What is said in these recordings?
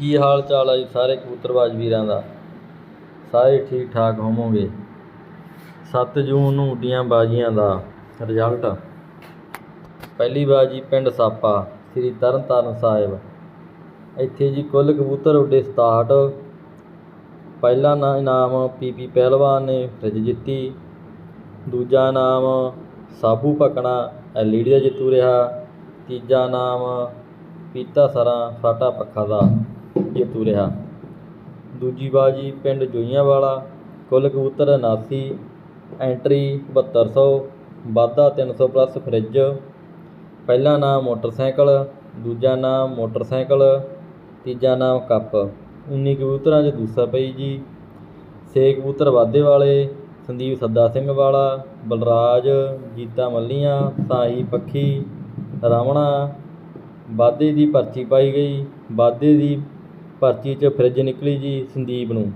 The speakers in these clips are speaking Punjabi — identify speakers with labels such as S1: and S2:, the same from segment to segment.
S1: ਕੀ ਹਾਲ ਚਾਲ ਹੈ ਜੀ ਸਾਰੇ ਕਬੂਤਰਬਾਜ਼ ਵੀਰਾਂ ਦਾ? ਸਾਰੇ ਠੀਕ ਠਾਕ ਹੋਵੋਗੇ? 7 ਜੂਨ ਨੂੰ ਉੱਡੀਆਂ ਬਾਜ਼ੀਆਂ ਦਾ ਰਿਜ਼ਲਟ। ਪਹਿਲੀ ਬਾਜੀ ਪਿੰਡ ਸਾਪਾ, ਸ੍ਰੀ ਤਰਨਤਾਰਨ ਸਾਹਿਬ। ਇੱਥੇ ਜੀ ਕੁੱਲ ਕਬੂਤਰ ਉੱਡੇ 67 ਪਹਿਲਾ ਨਾ ਇਨਾਮ ਪੀਪੀ ਪਹਿਲਵਾਨ ਨੇ ਫਰਿੱਜ ਜਿੱਤੀ। ਦੂਜਾ ਇਨਾਮ ਸਾਬੂ ਪਕਣਾ ਐਲਈਡੀ ਦਾ ਜਿੱਤੂ ਰਿਹਾ। ਤੀਜਾ ਇਨਾਮ ਪੀਤਾ ਸਰਾਂ ਸਾਟਾ ਪੱਖਾ ਦਾ। ਜੇਤੂ ਰਿਹਾ। ਦੂਜੀ ਬਾਜੀ ਪਿੰਡ ਜੋਈਆਂ ਵਾਲਾ, ਕੁੱਲ ਕਬੂਤਰ 79 ਐਂਟਰੀ 7200 ਵਾਧਾ 300 ਪਲੱਸ ਫਰਿੱਜ। ਪਹਿਲਾ ਨਾਮ ਮੋਟਰਸਾਈਕਲ, ਦੂਜਾ ਨਾਮ ਮੋਟਰਸਾਈਕਲ, ਤੀਜਾ ਨਾਮ ਕੱਪ। 19 ਕਬੂਤਰਾਂ 'ਚ ਦੂਸਰਾ ਪਈ ਜੀ। ਛੇ ਕਬੂਤਰ ਵਾਧੇ ਵਾਲੇ, ਸੰਦੀਪ ਸੱਦਾ ਸਿੰਘ ਵਾਲਾ, ਬਲਰਾਜ, ਜੀਤਾ ਮੱਲੀਆਂ, ਸਾਈ ਪੱਖੀ, ਰਾਵਣਾ। ਵਾਧੇ ਦੀ ਪਰਚੀ ਪਾਈ ਗਈ। ਵਾਧੇ ਦੀ ਪਰਚੀ 'ਚ ਫਰਿੱਜ ਨਿਕਲੀ ਜੀ ਸੰਦੀਪ ਨੂੰ।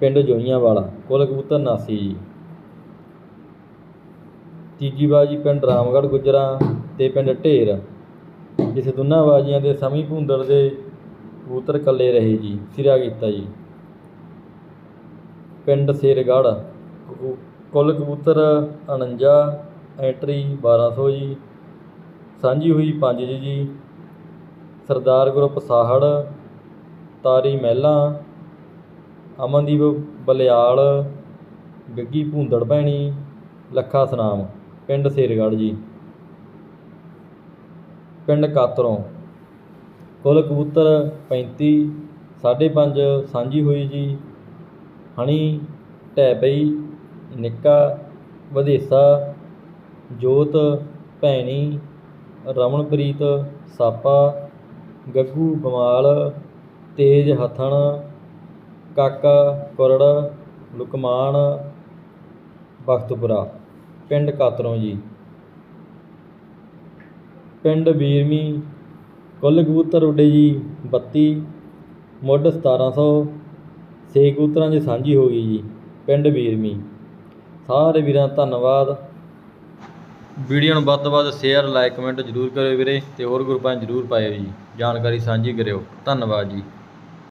S1: ਪਿੰਡ ਜੋਈਆਂ ਵਾਲਾ ਕੁੱਲ ਕਬੂਤਰ 79 ਜੀ। ਤੀਜੀ ਬਾਜੀ ਪਿੰਡ ਰਾਮਗੜ੍ਹ ਗੁੱਜਰਾਂ ਤੇ ਪਿੰਡ ਢੇਰ। ਜਿਸ ਦੋਨਾਂ ਬਾਜੀਆਂ ਦੇ ਸਮੀ ਭੁੰਦੜ ਦੇ ਕਬੂਤਰ ਇਕੱਲੇ ਰਹੇ ਜੀ, ਸਿਰਾ ਕੀਤਾ ਜੀ। ਪਿੰਡ ਸ਼ੇਰਗੜ੍ਹ ਕੁੱਲ ਕਬੂਤਰ 49 ਐਂਟਰੀ 1200 ਜੀ। ਸਾਂਝੀ ਹੋਈ 5 ਜੀ ਜੀ। ਸਰਦਾਰ ਗਰੁੱਪ ਸਾਹੜ ਤਾਰੀ ਮਹਿਲਾਂ, ਅਮਨਦੀਪ ਬਲਿਆਲ, ਗੱਗੀ ਭੂੰਦੜ ਭੈਣੀ, ਲੱਖਾ ਸਨਾਮ, ਪਿੰਡ ਸ਼ੇਰਗੜ੍ਹ ਜੀ। ਪਿੰਡ ਕਾਤਰੋਂ, ਕੁੱਲ ਕਬੂਤਰ 35 5.5 ਸਾਂਝੀ ਹੋਈ ਜੀ। ਹਣੀ ਢੈਪਈ ਨਿੱਕਾ, ਵਧੇਸਾ, ਜੋਤ, ਭੈਣੀ, ਰਮਨਪ੍ਰੀਤ, ਸਾਪਾ, ਗੱਗੂ, ਬਮਾਲ ਤੇਜ ਹਥਣ, ਕਾਕਾ, ਕੁਰੜ, ਲੁਕਮਾਨ, ਬਖਤਪੁਰਾ। ਪਿੰਡ ਕਾਤਰੋਂ ਜੀ। ਪਿੰਡ ਵੀਰਮੀ ਕੁੱਲ ਕਬੂਤਰ ਉੱਡੇ ਜੀ 32 ਮੁੱਢ 1700 ਛੇ ਕਬੂਤਰਾਂ ਦੀ ਸਾਂਝੀ ਹੋ ਗਈ ਜੀ, ਪਿੰਡ ਵੀਰਮੀ ਸਾਰੇ ਵੀਰਾਂ ਦਾ ਧੰਨਵਾਦ। ਵੀਡੀਓ ਨੂੰ ਵੱਧ ਤੋਂ ਵੱਧ ਸ਼ੇਅਰ ਲਾਈਕ ਕਮੈਂਟ ਜ਼ਰੂਰ ਕਰਿਓ ਵੀਰੇ, ਤੇ ਹੋਰ ਗਰੁੱਪਾਂ 'ਚ ਜ਼ਰੂਰ ਪਾਇਓ ਜੀ। ਜਾਣਕਾਰੀ ਸਾਂਝੀ ਕਰਿਓ। ਧੰਨਵਾਦ ਜੀ।